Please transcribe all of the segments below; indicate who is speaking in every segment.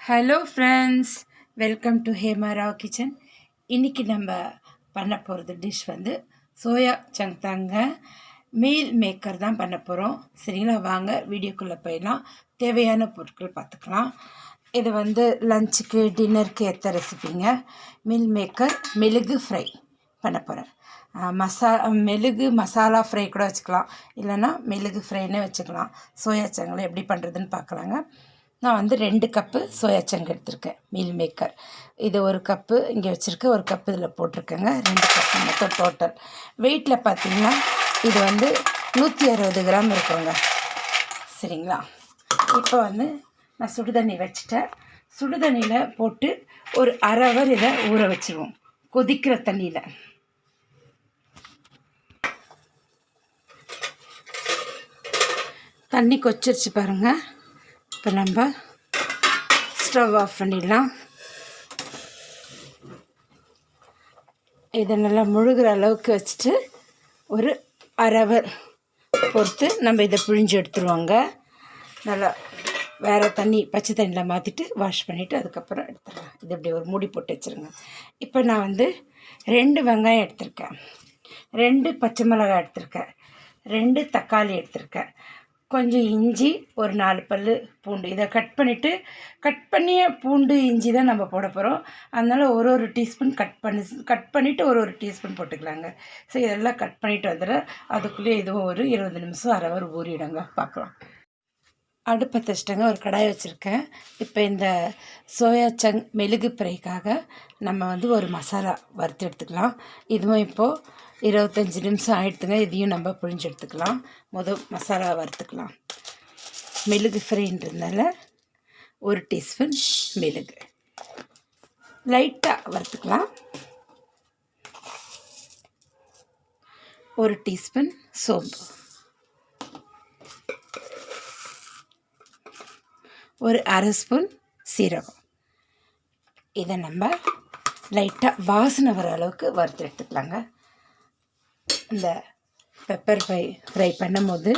Speaker 1: Hello friends welcome to Hemarao kitchen இன்றைக்கி நம்ம பண்ண போகிறது டிஷ் வந்து சோயா சங்தாங்க மீல் மேக்கர் தான் பண்ண போகிறோம் சரிங்களா? வாங்க வீடியோக்குள்ளே போயிடலாம். தேவையான பொருட்கள் பார்த்துக்கலாம். இது வந்து லஞ்சுக்கு டின்னருக்கு ஏற்ற ரெசிபிங்க மீல் மேக்கர் மெழுகு ஃப்ரை பண்ண போகிறேன் மசா மெழுகு மசாலா ஃப்ரை கூட வச்சுக்கலாம். இல்லைன்னா மெழுகு ஃப்ரைன்னே வச்சுக்கலாம். சோயா சங்கில் எப்படி பண்ணுறதுன்னு பார்க்கலாங்க. நான் வந்து ரெண்டு கப்பு சோயா சங்கு எடுத்திருக்கேன் மீல் மேக்கர். இது ஒரு கப்பு இங்கே வச்சுருக்கேன் ஒரு கப்பு இதில் போட்டிருக்கேங்க. ரெண்டு கப்பு மொத்தம் டோட்டல் வெயிட்டில் பார்த்தீங்கன்னா இது வந்து நூற்றி அறுபது கிராம் இருக்குங்க. சரிங்களா? இப்போ வந்து நான் சுடுதண்ணி வச்சுட்டேன். சுடுதண்ணியில் போட்டு ஒரு அரை அவர் இதை ஊற வச்சுருவோம். கொதிக்கிற தண்ணியில். தண்ணி கொச்சிருச்சு பாருங்கள் இப்போ நம்ம ஸ்டவ் ஆஃப் பண்ணிடலாம். இதை நல்லா முழுகிற அளவுக்கு வச்சுட்டு ஒரு அரை ஹவர் பொறுத்து நம்ம இதை பிழிஞ்சு எடுத்துருவாங்க. நல்லா வேறு தண்ணி பச்சை தண்ணியில் மாற்றிட்டு வாஷ் பண்ணிவிட்டு அதுக்கப்புறம் எடுத்துடலாம். இது இப்படி ஒரு மூடி போட்டு வச்சுருங்க. இப்போ நான் வந்து ரெண்டு வெங்காயம் எடுத்திருக்கேன். ரெண்டு பச்சை மிளகாய் எடுத்திருக்கேன். ரெண்டு தக்காளி எடுத்திருக்கேன். கொஞ்சம் இஞ்சி ஒரு நாலு பல் பூண்டு. இதை கட் பண்ணிவிட்டு கட் பண்ணிய பூண்டு இஞ்சி தான் நம்ம போட போகிறோம் அதனால் ஒரு ஒரு டீஸ்பூன் கட் பண்ணி கட் பண்ணிவிட்டு ஒரு ஒரு டீஸ்பூன் போட்டுக்கலாங்க. ஸோ இதெல்லாம் கட் பண்ணிவிட்டு வந்துடுறேன். அதுக்குள்ளேயே இதுவும் ஒரு இருபது நிமிஷம் அரை ஹவர் ஊறிடுங்க. பார்க்கலாம். அடுப்பை தச்சிட்டங்க ஒரு கடாய் வச்சுருக்கேன். இப்போ இந்த சோயா சங் மெழுகு பிறைக்காக நம்ம வந்து ஒரு மசாலா வறுத்து எடுத்துக்கலாம். இதுவும் இப்போது இருபத்தஞ்சி நிமிஷம் ஆகிடுதுங்க இதையும் நம்ம புழிஞ்சு எடுத்துக்கலாம். முதல் மசாலா வறுத்துக்கலாம். மெழுகு ஃப்ரைன்றதுனால ஒரு டீஸ்பூன் மெழுகு லைட்டாக வறுத்துக்கலாம். ஒரு டீஸ்பூன் சோம்பு. ஒரு அரை ஸ்பூன் சீரகம். இதை நம்ம லைட்டாக வாசனை வர அளவுக்கு வறுத்து எடுத்துக்கலாங்க. இந்த பெப்பர் ஃப்ரை ஃப்ரை பண்ணும்போது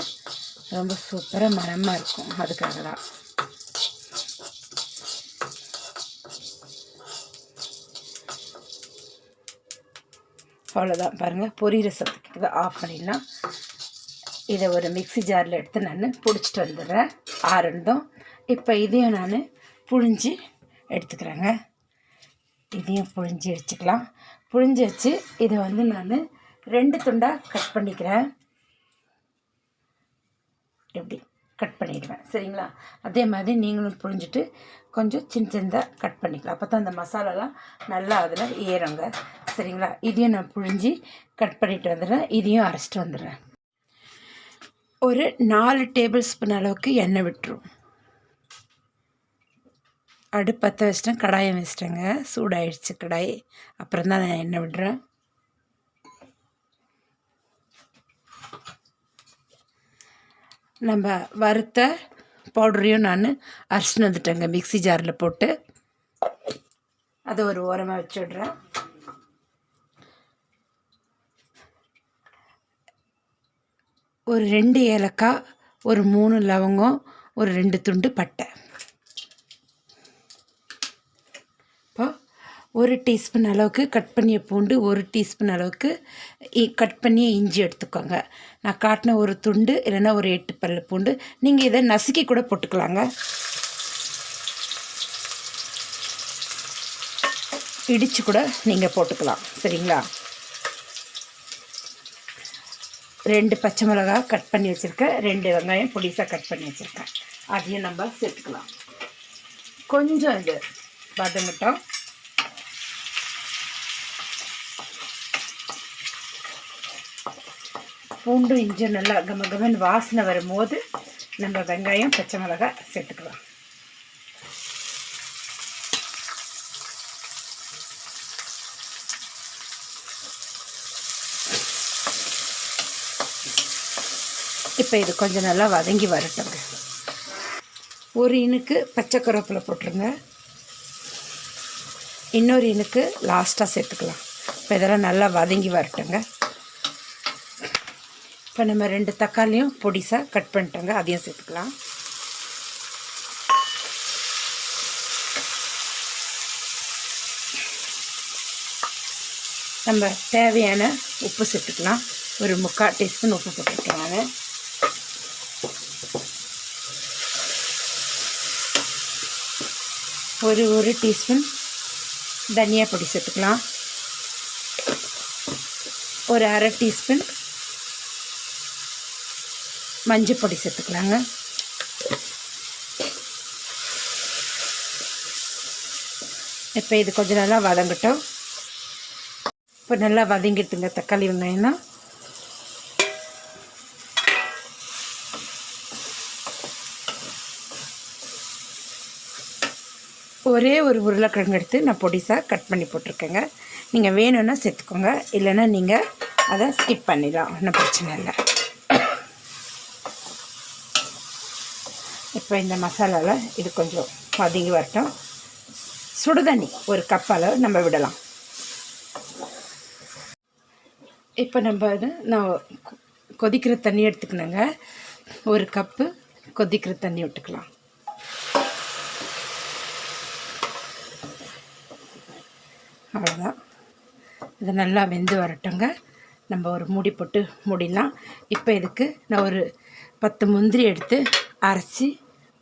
Speaker 1: ரொம்ப சூப்பராக மனமாக இருக்கும். அதுக்காக தான் அவ்வளோதான் பாருங்கள் பொரியிற சத்துக்கிட்ட ஆஃப் பண்ணிடலாம். இதை ஒரு மிக்சி ஜாரில் எடுத்து நான் பிடிச்சிட்டு வந்துடுறேன். ஆறுண்டும் இப்போ இதையும் நான் புழிஞ்சு எடுத்துக்கிறேங்க. இதையும் புழிஞ்சு வச்சுக்கலாம் புழிஞ்சு வச்சு இதை வந்து நான் ரெண்டு துண்டாக கட் பண்ணிக்கிறேன். எப்படி கட் பண்ணிடுவேன். சரிங்களா? அதே மாதிரி நீங்களும் புழிஞ்சிட்டு கொஞ்சம் சின்ன சின்னதாக கட் பண்ணிக்கலாம். அப்போ தான் அந்த மசாலாலாம் நல்லா அதில் ஏறுங்க. சரிங்களா? இதையும் நான் புழிஞ்சி கட் பண்ணிட்டு வந்துடுறேன். இதையும் அரைச்சிட்டு வந்துடுறேன். ஒரு நாலு டேபிள் ஸ்பூன் அளவுக்கு எண்ணெய் விட்டுரும். அடுப்பத்தை வச்சிட்டேன். கடாயை வச்சிட்டேங்க. சூடாயிடுச்சு கடாய். அப்புறம் தான் நான் எண்ணெய் விடுறேன். நம்ம வறுத்த பவுடரையும் நான் அரைச்சிட்டு வந்துட்டேங்க மிக்சி ஜாரில் போட்டு. அதை ஒரு ஓரமாக வச்சுடுறேன் ஒரு ரெண்டு ஏலக்காய் ஒரு மூணு லவங்கம் ஒரு ரெண்டு துண்டு பட்டை இப்போ ஒரு டீஸ்பூன் அளவுக்கு கட் பண்ணிய பூண்டு ஒரு டீஸ்பூன் அளவுக்கு கட் பண்ணிய இஞ்சி எடுத்துக்கோங்க. நான் காட்டின ஒரு துண்டு இல்லைன்னா ஒரு எட்டு பல் பூண்டு நீங்கள் இதை நசுக்கி கூட போட்டுக்கலாங்க. இடித்து கூட நீங்கள் போட்டுக்கலாம் சரிங்களா? ரெண்டு பச்சை மிளகா கட் பண்ணி வச்சுருக்கேன். ரெண்டு வெங்காயம் பொடிசாக கட் பண்ணி வச்சுருக்கேன். அதையும் நம்ம சேர்த்துக்கலாம். கொஞ்சம் இது வதங்கட்டும் பூண்டு இஞ்சி நல்லா கம கமன் வாசனை வரும்போது நம்ம வெங்காயம் பச்சை மிளகாய் சேர்த்துக்கலாம். இப்போ இது கொஞ்சம் நல்லா வதங்கி வரட்டுங்க. ஒரு இனுக்கு பச்சை கருவேப்பிலை போட்டுருங்க. இன்னொரு இனுக்கு லாஸ்ட்டாக சேர்த்துக்கலாம். இப்போ இதெல்லாம் நல்லா வதங்கி வரட்டுங்க. இப்போ நம்ம ரெண்டு தக்காளியும் பொடிசாக கட் பண்ணிட்டோங்க அதையும் சேர்த்துக்கலாம். நம்ம தேவையான உப்பு சேர்த்துக்கலாம். ஒரு முக்கால் டீஸ்பூன் உப்பு போட்டுருக்கேன் ஒரு ஒரு டீஸ்பூன் தனியா பொடி சேர்த்துக்கலாம். ஒரு அரை டீஸ்பூன் மஞ்சள் பொடி சேர்த்துக்கலாங்க. இப்போ இது கொஞ்சம் நல்லா வதங்கட்டும். இப்போ நல்லா வதங்கிடுதுங்க தக்காளி வெங்காயம்னா ஒரே ஒரு உருளைக்கிழங்கு எடுத்து நான் பொடிசாக கட் பண்ணி போட்டிருக்கேங்க. நீங்கள் வேணும்னா சேர்த்துக்கோங்க. இல்லைன்னா நீங்கள் அதை ஸ்கிப் பண்ணிடலாம். ஒன்றும் பிரச்சனை இல்லை. இப்போ இந்த மசாலாவில் இது கொஞ்சம் பதுங்கி வரட்டும். சுடுதண்ணி ஒரு கப் அளவு நம்ம விடலாம். இப்போ நம்ம இது நான் கொதிக்கிற தண்ணி எடுத்துக்கணுங்க. ஒரு கப்பு கொதிக்கிற தண்ணி விட்டுக்கலாம். அவ்வளோதான் இது நல்லா வெந்து வரட்டுங்க. நம்ம ஒரு மூடி போட்டு மூடிடலாம். இப்போ இதுக்கு நான் ஒரு பத்து முந்திரி எடுத்து அரைச்சி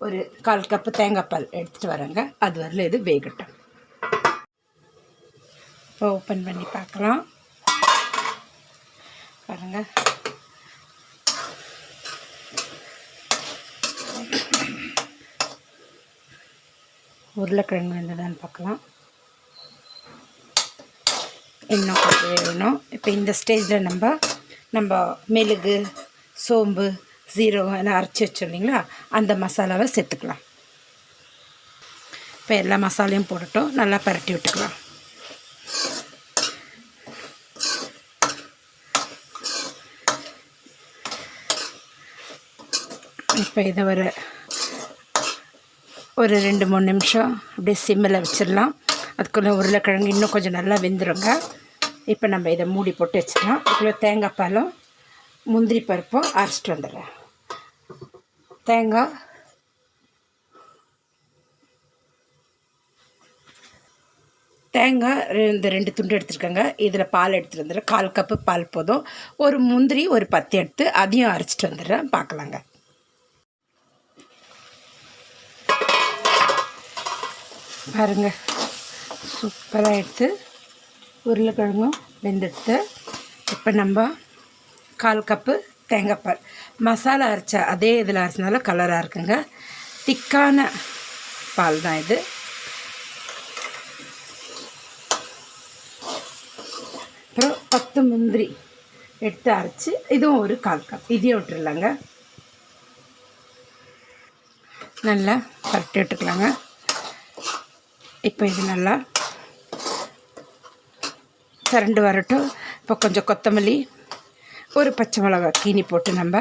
Speaker 1: ஒரு கால் கப்பு தேங்காய் பால் எடுத்துகிட்டு வரேங்க அது வரல இது வேகட்டும். இப்போ ஓப்பன் பண்ணி பார்க்கலாம். பாருங்க. உருளைக்கிழங்கு வெந்ததான்னு பார்க்கலாம். இன்னும் கொஞ்சம் வேணும். இப்போ இந்த ஸ்டேஜில் நம்ம நம்ம மெழுகு சோம்பு ஜீரகம் எல்லாம் அரைச்சி வச்சோம் இல்லைங்களா அந்த மசாலாவை சேர்த்துக்கலாம். இப்போ எல்லா மசாலையும் போட்டுட்டோம் நல்லா பரட்டி விட்டுக்கலாம். இப்போ இதை ஒரு ஒரு ரெண்டு மூணு நிமிஷம் அப்படியே சிம்மில் வச்சிடலாம். அதுக்குள்ளே உருளைக்கிழங்கு இன்னும் கொஞ்சம் நல்லா வெந்துருங்க. இப்போ நம்ம இதை மூடி போட்டு வச்சுக்கலாம். இதுக்குள்ளே தேங்காய் பாலும் முந்திரி பருப்பும் அரைச்சிட்டு வந்துடுறேன். தேங்காய் தேங்காய் ரெ- இந்த ரெண்டு துண்டு எடுத்துருக்கேங்க. இதில் பால் எடுத்துகிட்டு வந்துடுறேன். கால் கப்பு பால் போதும். ஒரு முந்திரி ஒரு பத்து எடுத்து அதையும் அரைச்சிட்டு வந்துடுறேன். பார்க்கலாங்க. பாருங்க. சூப்பராக எடுத்து உருளைக்கிழங்கும் வெந்தெடுத்து இப்போ நம்ம கால் கப்பு தேங்காய் பால். மசாலா அரைச்ச அதே இதில் அரைச்சனால கலராக இருக்குங்க. திக்கான பால் தான் இது. அப்புறம் பத்து முந்திரி எடுத்து அரைச்சி இதுவும் ஒரு கால் கப். இதையும் விட்டுடலாங்க நல்லா பரட்டி விட்டுக்கலாங்க. இப்போ இது நல்லா திரண்டு வரட்டும். இப்போ கொஞ்சம் கொத்தமல்லி ஒரு பச்சை மிளகா கீனி போட்டு நம்ம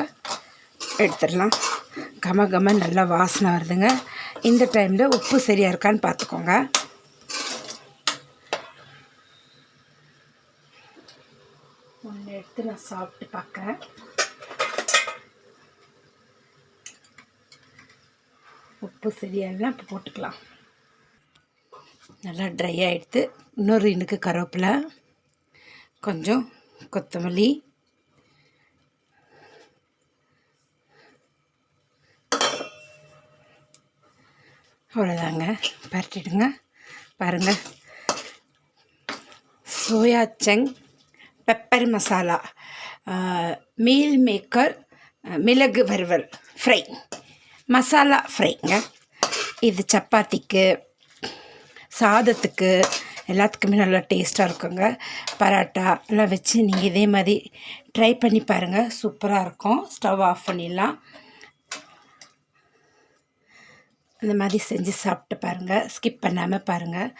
Speaker 1: எடுத்துடலாம். கம கம நல்லா வாசனை வருதுங்க. இந்த டைமில் உப்பு சரியாக இருக்கான்னு பார்த்துக்கோங்க. ஒன்று எடுத்து நான் சாப்பிட்டு பார்க்குறேன். உப்பு சரியாகலாம் இப்போ போட்டுக்கலாம். நல்லா ட்ரை ஆகிடுத்து இன்னொரு இனுக்கு கருவேப்பிலை கொஞ்சம் கொத்தமல்லி அவ்வளோதாங்க. பரட்டிடுங்க. பாருங்கள் soya chunk pepper masala meal maker மிளகு வறுவல் ஃப்ரை. மசாலா ஃப்ரைங்க. இது சப்பாத்திக்கு சாதத்துக்கு எல்லாத்துக்குமே நல்லா டேஸ்ட்டாக இருக்குங்க. பரோட்டா எல்லாம் வச்சு நீங்கள் இதே மாதிரி ட்ரை பண்ணி பாருங்கள் சூப்பராக இருக்கும். ஸ்டவ் ஆஃப் பண்ணிடலாம். அந்த மாதிரி செஞ்சு சாப்பிட்டு பாருங்கள் ஸ்கிப் பண்ணாமல் பாருங்கள்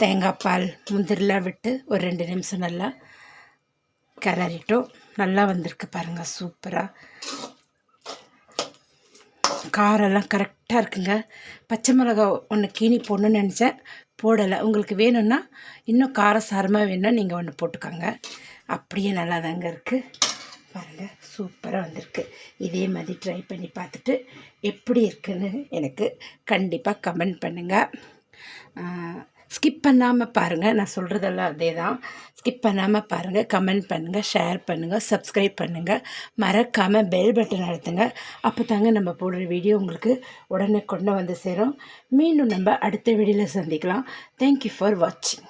Speaker 1: தேங்காய் பால் முந்திரிலாம் விட்டு ஒரு ரெண்டு நிமிஷம் நல்லா கிளறிட்டோம். நல்லா வந்திருக்கு பாருங்கள் சூப்பராக காரெல்லாம் கரெக்டாக இருக்குங்க. பச்சை மிளகா ஒன்று கீனி போடணும்னு நினச்சேன். போடலை. உங்களுக்கு வேணும்னா இன்னும் காரசாரமாக வேணும்னா நீங்கள் ஒன்று போட்டுக்கோங்க. அப்படியே நல்லா தாங்க இருக்குது பாருங்கள் சூப்பராக வந்திருக்கு. இதே மாதிரி ட்ரை பண்ணி பார்த்துட்டு எப்படி இருக்குன்னு எனக்கு கண்டிப்பாக கமெண்ட் பண்ணுங்கள் ஸ்கிப் பண்ணாமல் பாருங்கள் நான் சொல்கிறதெல்லாம் அதே தான் ஸ்கிப் பண்ணாமல் பாருங்கள் கமெண்ட் பண்ணுங்கள் ஷேர் பண்ணுங்கள் சப்ஸ்கிரைப் பண்ணுங்கள் மறக்காமல் பெல் பட்டன் அழுத்துங்க. அப்போ தாங்க நம்ம போடுற வீடியோ உங்களுக்கு உடனே கொண்டு வந்து சேரும். மீண்டும் நம்ம அடுத்த வீடியோவில் சந்திக்கலாம். தேங்க்யூ ஃபார் வாட்சிங்